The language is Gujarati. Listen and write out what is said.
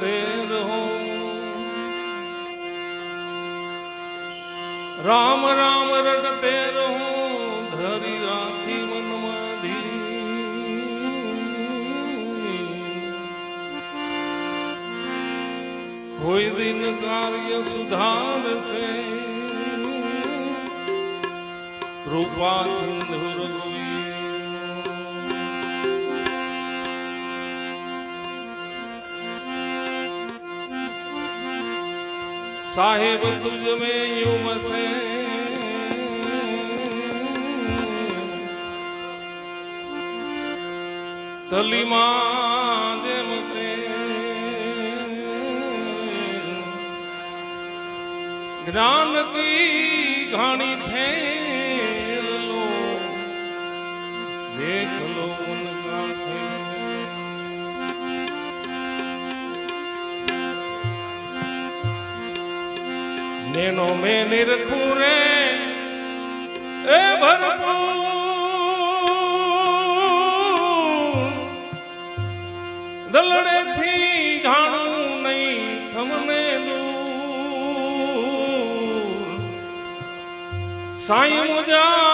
તેર હો રામ રામ રડતે રહો ધરી રાખી મનમાં ધી કોઈ દિન કાર્ય સુધારશે કૃપા સિંધુ રઘુવી સાહેબ તુજ મે યુમસે તલીમાં જેમ તે. જ્ઞાન કી ઘાણી થઈ નેનો મે નિરખું રે એ ભરપૂર. દલડેથી જાણું નહીં તમને દૂર. સાઈ મુજા